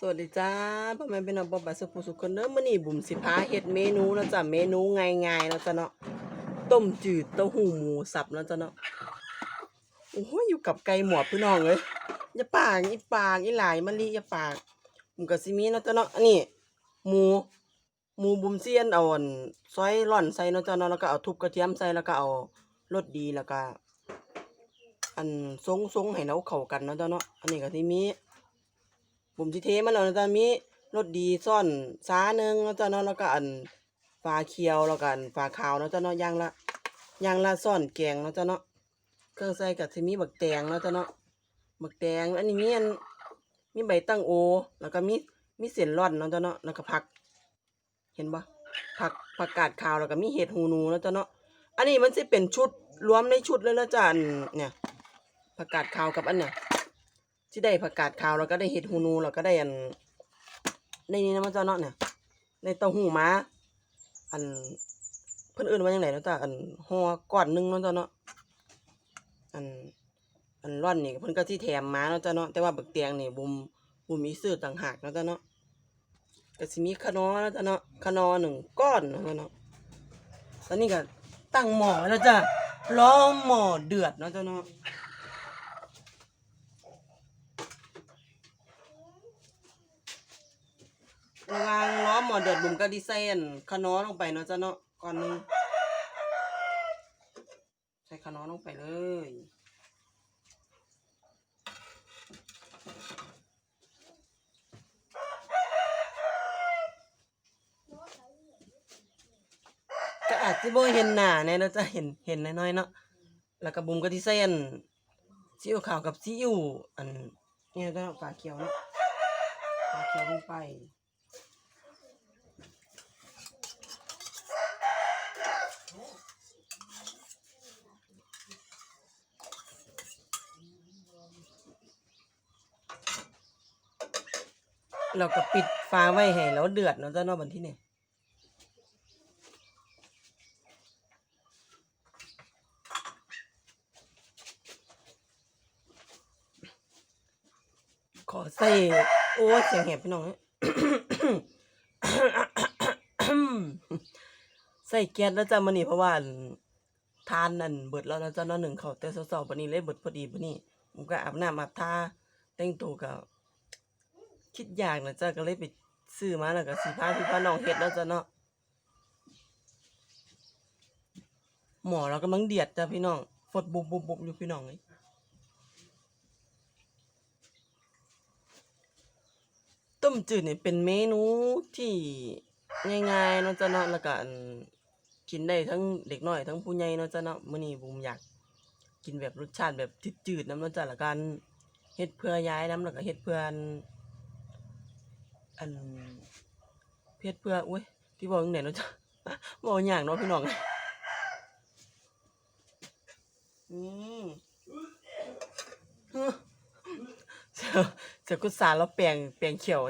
สวัสดีจ้าพ่อแม่เป็นน้องบอบายสุขสุขคนเด้อมื้อนี้บุ๋มสิพาเฮ็ดเมนูนะจ้ะเมนูง่ายๆนะจ้ะเนาะต้มจืดเต้าหู้หมูสับนะจ้ะเนาะโอ้โหอยู่กับไก่หมวดพี่น้องเอ้ยอย่าปากอีปากอีหลายมะลิอย่าปากบุ๋มก็สิมีนะจ้ะเนาะอันนี้หมูหมูบุ๋มเซียนเอาอันซอยร่อนใส่นะจ้ะเนาะแล้วก็เอาทุบกระเทียมใส่แล้วก็เอารสดีแล้วก็ อันทรงๆให้เราเข้ากันนะจ้ะเนาะอันนี้ก็สิมี ผมสิเทมันแล้วนะจ๊ะมีรสดีซ่อนซาหนึงแล้วจ้ะเนาะแล้วก็อันฟ้าเขียวแล้วกันฟ้าขาวเนาะจ้ะเนาะย่างละย่างละซ่อนแกงเนาะจ้ะเนาะเครื่องใส่ก็สิมีบักแตงเนาะจ้ะเนาะบักแตงอันนี้มีอันมีใบตั้งโอ แล้วก็มีมีเส้นร่อนเนาะจ้ะเนาะแล้วก็ผัก เห็นบ่ผักผักกาดขาวแล้วก็มีเห็ดหูหนูเนาะจ้ะเนาะอันนี้มันสิเป็นชุดรวมในชุดเลยนะจ้ะอันเนี่ยผักกาดขาวกับอันเนี่ย ที่ได้ผักกาดขาวแล้วก็ได้เห็ดหูนูแล้วก็ได้อันในนี้นะมันเจ้าเนาะเนี่ยในเต้าหู้ม้า อันเพิ่อนเอื่นว่าจังไดเนะจ้ะอันห่อก้อนหนึงเนาะจ้ะเนาะอันอันร่อนนี่เพิ่อนก็สิแถมม้าเนาะจ้ะเนาะแต่ว่าบักเตียงนี่บุมบุมมีซื้อต่างหากเนาะจ้ะเนาะก็สิมีขนอเนาะจ้ะเนาะขนอหนึ่งก้อนเนาะจ้ะเนาะตอนนี้ก็ตั้งหม้อไว้แล้วจ้ะรอหม้อเดือดเนาะจ้ะเนาะหวังล้ อหมอเดือดบุ๋มก็ดีเซนขนอลงไปเนาะจ้ะเนาะก่อนหนึงใส่ขนอลงไปเลยก็อาจจะบ่เห็นหน้าแน่เนาะจะเห็นเห็นน้อยๆเนาะแล้วก็บุ๋มก็ดีเซนซีอิ๊วขาวกับซีอิ๊วอันเนี่ยก็ฝาเขียวเนาะฝาเขียวลงไป เราก็ปิดฟ้าไว้ให้แล้วเดือดเนาะจ้าเนาะบันที่นี่ขอใส่โอ้เสียงแหบพี่น้องเอ้ยใส่แก๊สแล้วจ้ามันนี่เพราะว่าอั่นทานนั่นเบิดแล้วนะจ้าเนาะหนึ่งเขาแต่เสาๆปนนี้เลยเบิดพอดีปนนี้ผมก็อาบน้ำอาบท่าแต่งตัวก็ คิดอยากนะจ้ะก็เลยไปซื้อมาแล้วก็สิพาพี่พาน้องเฮ็ดแล้วจ้ะเนาะหมอเรากำลังเดือดจ้ะพี่น้องฟดบุบบุบบุบอยู่พี่น้องเลยต้มจืดเนี่ยเป็นเมนูที่ง่ายๆเนาะจ้ะเนาะแล้วก็อันกินได้ทั้งเด็กน้อยทั้งผู้ใหญ่เนาะจ้ะเนาะมื้อนี้บุมอยากกินแบบรสชาติแบบจืดๆนำเนาะจ้ะแล้วกันเฮ็ดเพื่อยายน้ำแล้วก็เฮ็ดเพื่อน อันเพชรเพื่ออุ้ยที่บอกยังไหนเนาะจ๊ะบอกอย่างเนาะพี่น้องอืมเสียเสียกุศลแล้วแปลงแปลงเขียว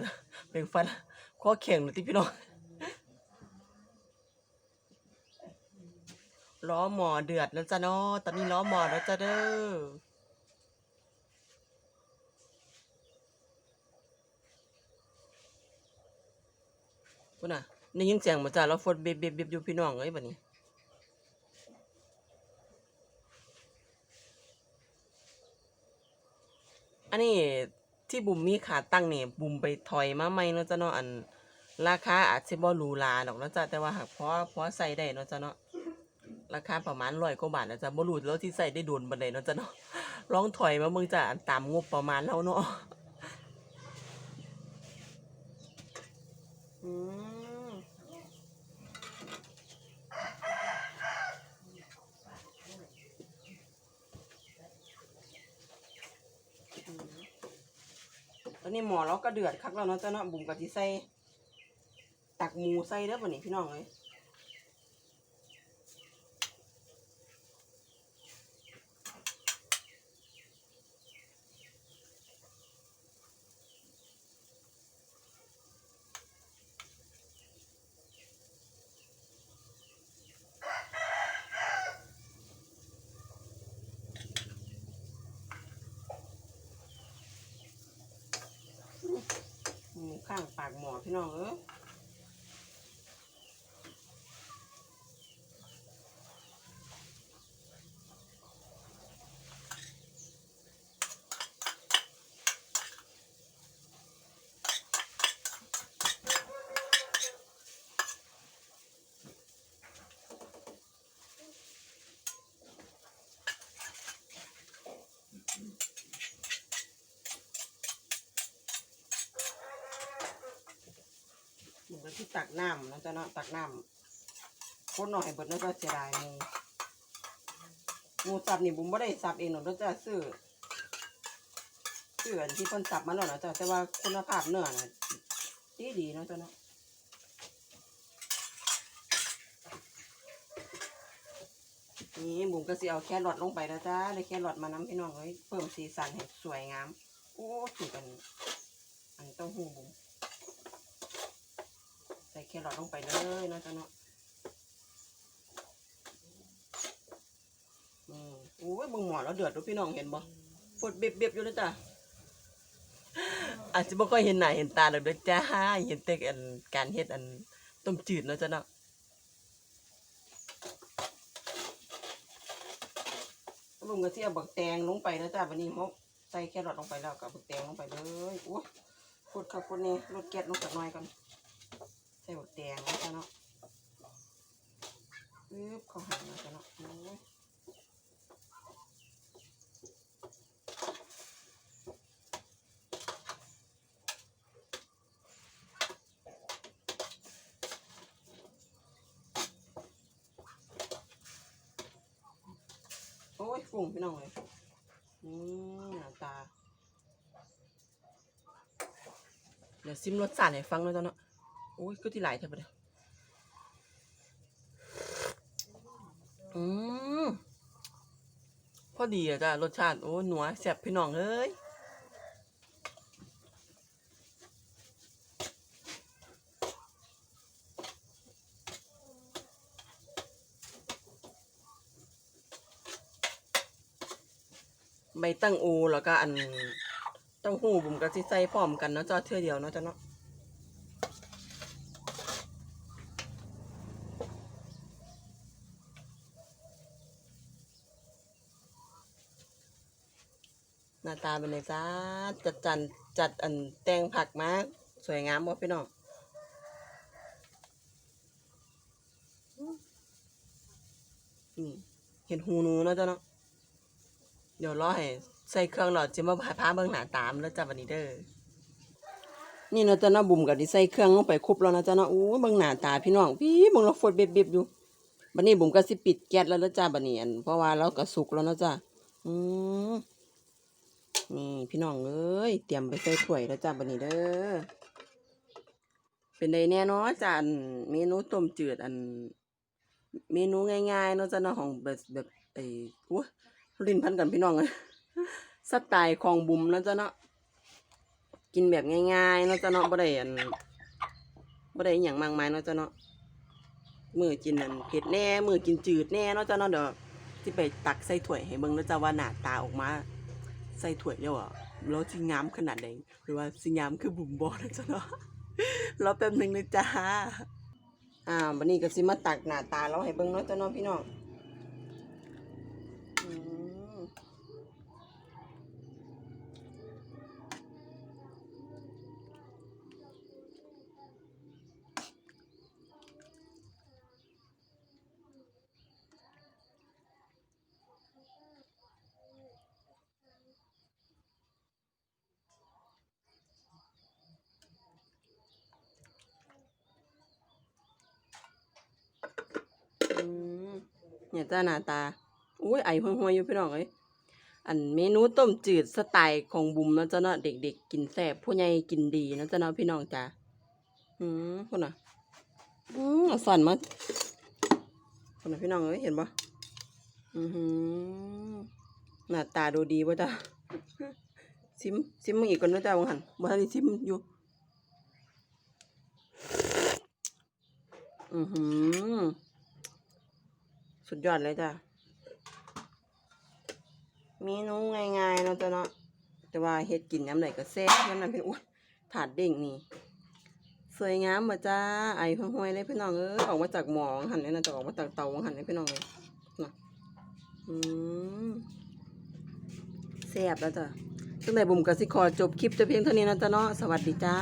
แปลงฟันข้อแข็งเลยที่พี่น้องล้อหมอเดือดแล้วจ้ะเนาะตอนนี้ล้อหมอแล้วจ้ะเด้อ พุ่นน่ะได้ยินเสียงมาจ้าแล้วฟดเบบเบบเบบอยู่พี่น้องเอ้ยบัดนี้อันนี้ที่บุ๋มมีขาตั้งนี่บุ๋มไปถอยมาใหม่เนาะจ้ะเนาะอันราคาอาจสิบ่หรูหราดอกเนาะจ้ะแต่ว่าหากพอพอใส่ได้เนาะจ้ะเนาะราคาประมาณร้อยกว่าบาทนะจ๊ะบ่รู้แล้วที่ใส่ได้โดนบันไดเนาะจ้ะเนาะลองถอยมาเบิ่งจ้ะตามงบประมาณแล้วเนาะอืม อนนี้หมอเราก็เดือดคักแล้วเนาะเจ้าเนาะบุ๋มกะทิใส่ตักหมูใส่เด้อบ่นี้พี่น้องเลยหมู ข้างปากหมอ พี่น้องเอ้ย ที่ตักน้ำนะจ๊ะเนาะตักน้ำคนหน่อยเบิดแล้วก็เสียดายมูหมูสับนี่บุ๋มไม่ได้สับเองหรอกเจ้ะซื้อซื้ออันที่เพิ่นสับมาแล้วนะจ๊ะแต่ว่าคุณภาพเนื้อน่ะดีดีๆเนะจ๊ะเนาะนี่บุ๋มก็สิเอาแครอทลงไปนะจ๊ะได้แครอทมาน้ำพี่น้องเอ้ยเพิ่มสีสันให้สวยงาม โอ้ถูกกันอันนี้เต้าหู้บุ๋ม แครอทลงไปเลยเนาะจ๊ะเนาะอืมโอ้ยมึงหมอแล้วเดือดดูพี่น้องเห็นบ่ฟดเบียบเบียบๆอยู่เลยจ้ะอาจจะบ่ค่อยเห็นหน้าเห็นตาหรอกเด้อจ้าเห็นแต่อันการเฮ็ดอันต้มจืดเนาะจ๊ะเนาะลุงก็สิเอาบักแตงลงไปนะจ้ะวันนี้มกใส่แครอทลงไปแล้วก็เอาบักแตงลงไปเลยโอ้ยฟดครับฟดนี่ลดแก๊สลงสักหน่อยก่อน ใส่บดแดงนะจ๊ะเนาะปึ๊บเขาหันนะจ๊ะเนาะโอ้ยโอ้ยฝุ่งพี่น้องเลยอืมหน้าตา เดี๋ยวซิมรสชาติให้ฟังเลยจ้ะเนาะ อ้ยก็ที่หลายเท่าไปเลยอืมพอดีอะจ้ะรสชาติ โอ้หนัวแซ่บพี่น้องเอ้ยใบตั้งโอแล้วก็อันตั้งหูบุ๋มก็สิใส่พร้อมกันเนาะจ้ะเทื่อเดียวเนาะจ้ะเนาะ ตาเป็นไงจ้าจัดจันจัดอันแตงผักมาสวยงามบ่พี่น้องนี่เห็นหูนูเนาะจ้ะเนาะเดี๋ยวรอให้ใส่เครื่องหลอดจะมาพาเบิ่งหน้าตามแล้วจ้ะวันนี้เด้อนี่เนาะจ้ะเนาะบุ่มกับที่ใส่เครื่องลงไปครบแล้วนะจ้ะเนาะโอ้เบิ่งหน้าตาพี่น้องพี่เบิ่งเราฟดเบ็บๆอยู่บัดนี้บุ่มก็สิปิดแก๊สแล้วแล้วจ้ะบัดนี้อันเพราะว่าเราก็สุกแล้วนะจ้ะอืม นี่พี่น้องเอ้ยเตรียมไปใส่ถ้วยแล้วจ้าบันนี้เด้อเป็นไดแน่เนอนจ้านเมนูต้มจืดอัน เมนูง่ายๆเนาะจ้าเนาะของแบบแบบไอ้อู้ลิ้นพันกันพี่น้องเลยสไตล์ของบุ๋มเนาะจ้าเนาะกินแบบง่ายๆเนาะจ้าเนาะบ่ได้อันบ่ได้อย่างมากมายเนาะจ้าเนาะมือกินอันเผ็ดแน่มือกินจืดแน่เนาะจ้าเนาะเดี๋ยวที่ไปตักใส่ถ้วยให้เบิ่งแล้วจ้าว่าหน้าตาออกมา ใส่ถ้วยแล้วอะแล้วสิงามขนาดไหนหรือว่าสิงามคือบุ๋มบอนะจ๊ะเนาะรอแป๊บหนึ่งนะจ้าอ่าวันนี้ก็สิมาตักหน้าตาเราให้เบิ่งเนาะจ้ะเนาะพี่น้องอืมอืม เนี่ยจ้าหน้าตาอุ้ยไอห่วยๆอยู่พี่น้องเอ้ยอันเมนูต้มจืดสไตล์ของบุ๋มนะจ้ะเนาะเด็กๆกินแซ่บผู้ใหญ่กินดีนะจ้ะเนาะพี่น้องจ้าอืมคนน่ะอืมเอาสั่นมาคนน่ะพี่น้องเอ้ยเห็นปะอือหือหน้าตาดูดีป่ะจ้าซิมซิมมึงอีกคนนะจ้าวังหันบ่ทันได้ซิมอยู่อือหือ สุดยอดเลยจ้ะเมนูง่ายๆเนาะจ้ะเนาะแต่ว่าเฮ็ดกินยำไหนก็แซ่บยำนั้นเป็นอุ้ยถาดเด้งนี่สวยงามมาจ้าไอ้ห้วยๆเลยพี่น้องเอ้ยออกมาจากหมองหันเนี่ยนะจะออกมาจากเตาหันเนี่ยพี่น้องเลยนะอืมแซ่บแล้วจ้ะตั้งแต่บุ๋มกับสิขอจบคลิปจะเพียงเท่านี้นะจ๊ะเนาะสวัสดีจ้า